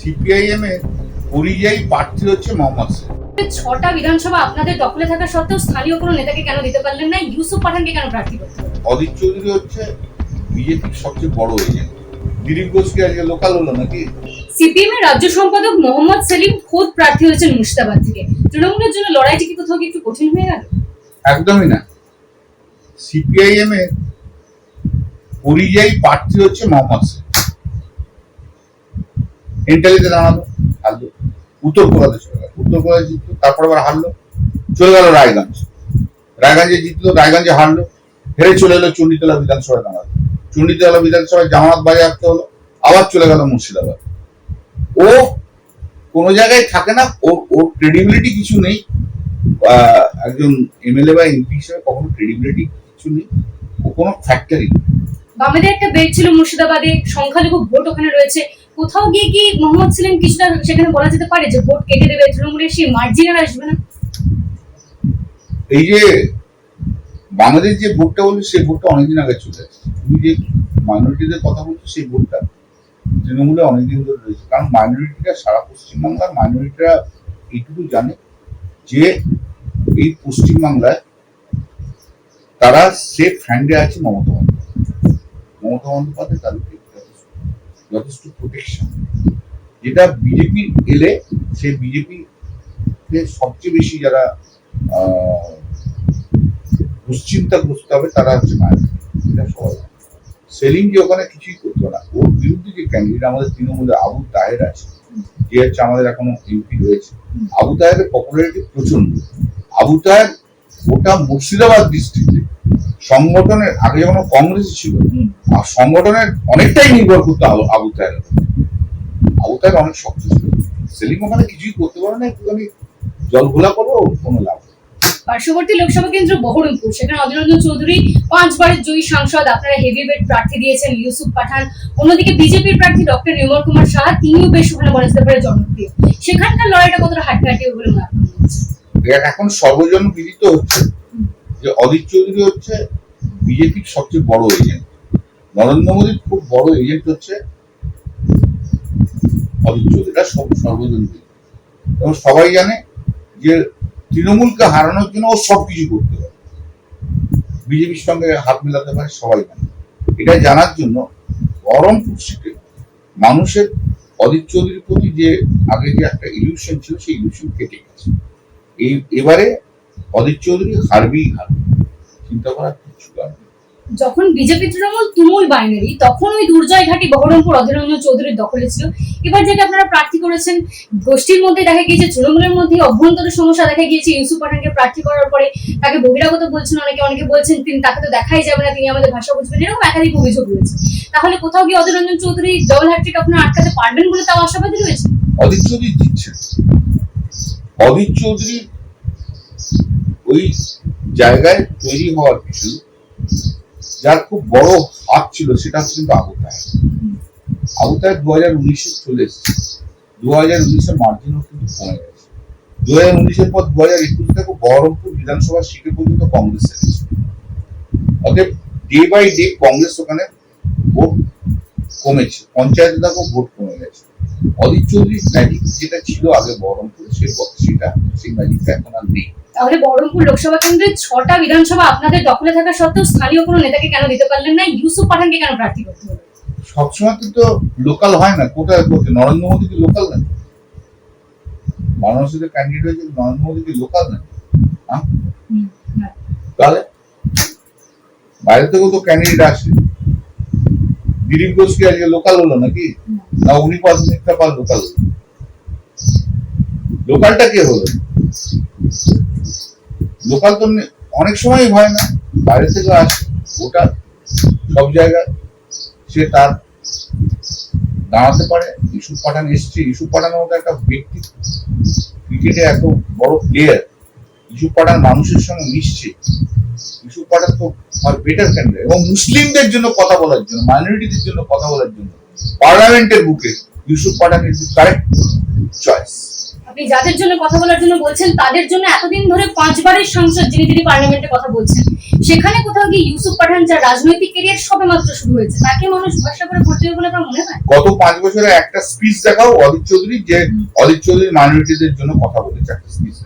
CPIM এর পরিযায়ী প্রার্থী হচ্ছে মোহাম্মদ ছটা বিধানসভা আপনাদের দখলে থাকা সত্ত্বেও স্থানীয় কোনো নেতাকে কেন দিতে পারলেন না? ইউসুফ পাঠানকে কেন প্রার্থী করতে অদিত চৌধুরী হচ্ছে বিজেপির সবচেয়ে বড় এজেন্ট দিলীপ ঘোষকে আজকে লোকাল হলো নাকি? সিপিএম এর রাজ্য সম্পাদক মোহাম্মদ সেলিম খোদ প্রার্থী হয়েছেন মুর্শিদাবাদ থেকে। তৃণমূলের জন্য লড়াইটি কি কোথাও একটু কঠিন হয়ে গেল? একদমই না। সিপিআইএম এর পরিযায়ী প্রার্থী হচ্ছে মোহাম্মদ সেলিম দাঁড়াল হারলো উত্তরপ্রদেশ চলে গেল। উত্তরপ্রদেশ জিতলো, তারপর আবার হারলো। চলে গেল রায়গঞ্জ। রায়গঞ্জে জিতলো, রায়গঞ্জে হারলো। হেরে চলে এলো চণ্ডীতলা বিধানসভায় দাঁড়াল। চণ্ডীতলা বিধানসভায় জামাত বাজেয়াপ্ত হলো, আবার চলে গেল মুর্শিদাবাদ। ও কোনো জায়গায় থাকে না, ওর ওর ক্রেডিবিলিটি কিছু নেই। একজন এমএলএ বা এমপি হিসেবে কখনো ক্রেডিবিলিটি কিছু নেই। ও কোনো ফ্যাক্টরি বামেদের একটা বেড ছিল মুর্শিদাবাদে, সংখ্যালঘু ভোট ওখানে রয়েছে। কোথাও গিয়ে কি মোহাম্মদ সেলিম কিছুটা সেখানে বলা যেতে পারে যে ভোট কেটে দেবে তৃণমূলের সেই মার্জিন আসবে না? এই যে বাংলাদেশ যে ভোটটা বলছে, সেই ভোটটা অনেকদিন আগে চলে আসছে তুমি যে মাইনরিটিদের কথা বলছো, সেই ভোটটা তৃণমূলে অনেকদিন ধরে রয়েছে। কারণ মাইনরিটিরা সারা পশ্চিমবাংলার মাইনরিটিরা এইটুকু জানে যে এই পশ্চিমবাংলায় তারা সেফ হ্যান্ডে আছে মমতা বন্দ্যোপাধ্যায়। মমতা বন্দ্যোপাধ্যায় তাদেরকে যথেষ্ট- প্রোটেকশন যেটা বিজেপি এলে, সে বিজেপি সবচেয়ে বেশি যারা দুশ্চিন্তাগ্রস্ত হবে, তারা হচ্ছে মাইনরিটি এটা। সেলিম যে ওখানে কিছুই করতো না। ওর বিরুদ্ধে যে ক্যান্ডিডেট আমাদের তৃণমূলের আবু তাহের আছে, যে হচ্ছে আমাদের এখনও এমপি রয়েছে, আবু তাহেরের পপুলারিটি প্রচণ্ড আবু তাহের ওটা মুর্শিদাবাদ ডিস্ট্রিক্টে সংগঠনের আগে যখন কংগ্রেস ছিল আর সংগঠনের অনেকটাই নির্ভর করতো আবু আবু তাহের আবু তাহের অনেক শক্ত ছিল। সেলিম ওখানে কিছুই করতে পারে না একটুখানি জল ঘোলা করো কোনো লাভ পার্শ্ববর্তী লোকসভা কেন্দ্র বহরমপুর সেখানে অধীর রঞ্জন চৌধুরী পাঁচবারের জয়ী সাংসদ আপনারা হেভি ওয়েট প্রার্থী দিয়েছেন ইউসুফ পাঠান। অন্যদিকে বিজেপির প্রার্থী ডক্টর নির্মল কুমার সাহা তিনিও বেশ ওখানে বলা যেতে পারে জনপ্রিয়। সেখানকার লড়াইটা কতটা হবে বলে মনে? এখন সর্বজন বিদিত হচ্ছে। যে অদিত চৌধুরী হচ্ছে বিজেপির সবচেয়ে বড় এজেন্ট নরেন্দ্র মোদীর খুব বড় এজেন্ট হচ্ছে অদিত চৌধুরী। সব সর্বজন বিদিত এবং সবাই জানে যে তৃণমূলকে হারানোর জন্য ও সবকিছু করতে পারে। বিজেপির সঙ্গে হাত মেলাতে পারে, সবাই জানে। এটা জানার জন্য বহরমপুর সিটে মানুষের অদিত চৌধুরীর প্রতি যে আগে যে একটা ইলিউশন ছিল, সেই ইলিউশন কেটে গেছে। এই এবারে অদিত চৌধুরী হারবেই হারবে চিন্তা করার কিছু কারণ যখন বিজেপি তৃণমূল তুমুল বাইনারি তখন ওই দুর্জয় ঘাটি বহরমপুর অধীররঞ্জন চৌধুরীর দখলে ছিল। এবার যেটা আপনারা প্রার্থী করেছেন গোষ্ঠীর মধ্যে দেখা গিয়েছে তৃণমূলের মধ্যে অভ্যন্তর সমস্যা দেখা গিয়েছে ইউসুফ পাঠানকে প্রার্থী করার পরে তাকে বহিরাগত বলছেন অনেকে অনেকে বলছেন তিনি তাকে তো দেখাই যাবে না তিনি আমাদের ভাষা বুঝবেন। এরকম একাধিক অভিযোগ রয়েছে। তাহলে কোথাও গিয়ে অধীররঞ্জন চৌধুরী ডবল হ্যাট্রিক আপনারা আটকাতে পারবেন বলে তাও আশাবাদী রয়েছে? অদিত চৌধুরী জিতছে অদিত চৌধুরী ওই জায়গায় তৈরি হওয়ার পিছনে যার খুব বড় হাত ছিল, সেটা হচ্ছে কিন্তু আবু তাহের। আবু তাহের দু হাজার উনিশে চলে এসেছে। দু হাজার উনিশের মার্জিনও কিন্তু কমে গেছে। দু হাজার উনিশের পর দু হাজার একুশ থেকে বহরমপুর বিধানসভা সিটে পর্যন্ত কংগ্রেস এসেছে। অতএব ডে বাই ডে কংগ্রেস ওখানে ভোট কমেছে। পঞ্চায়েত দেখো ভোট কমে গেছে। অদিত চৌধুরীর ম্যাজিক যেটা ছিল আগে বহরমপুরে, সে সেটা, সেই ম্যাজিকটা এখন আর নেই। তাহলে বহরমপুর লোকসভা কেন্দ্রের ছটা বিধানসভা আপনাদের দখলে থাকা সত্ত্বেও স্থানীয় কোনো নেতাকে কেন দিতে পারলেন না? ইউসুফ পাঠানকে কেন প্রার্থী করতে হলো? সবসময় তো লোকাল হয় না। কোথায় করছে নরেন্দ্র মোদী কি লোকাল না বারাণসীতে ক্যান্ডিডেট হয়েছে নরেন্দ্র মোদী কি লোকাল না। তাহলে? বাইরে থেকেও তো ক্যান্ডিডেট আসে। দিলীপ ঘোষ কি আজকে লোকাল হলো নাকি? না উনি পাঁচমিনিটটা পাল লোকাল লোকালটা কে হলো? লোকাল তো অনেক সময় হয় না। বাইরে থেকে আসে, ওটা সব জায়গায়। সে তার দাঁড়াতে পারে। ইস্যু পাঠান এসছে। ইস্যু পাঠানোর একটা ব্যক্তি। ক্রিকেটে এত বড় প্লেয়ার ইস্যু পাঠান মানুষের সঙ্গে মিশছে। ইস্যু পাঠান তো আর বেটার ক্যান্ডিডেট এবং মুসলিমদের জন্য কথা বলার জন্য মাইনরিটিদের জন্য কথা বলার জন্য। পার্লামেন্টের বুকে Yusuf Pathan is correct choice আপনি যাদের জন্য কথা বলার জন্য বলছেন, তাদের জন্য এতদিন ধরে পাঁচবারের সাংসদ যিনি তিনি পার্লামেন্টে কথা বলছেন, সেখানে কোথাও গিয়ে ইউসুফ পাঠান যার রাজনৈতিক কেরিয়ার সবে মাত্র শুরু হয়েছে, তাকে মানুষ ভরসা করে ভোট দেবে বলে আপনার মনে হয়? গত পাঁচ বছরে একটা স্পিচ দেখাও অদিত চৌধুরী যে অদিত চৌধুরী মাইনরিটিদের জন্য কথা বলেছে একটা স্পিচ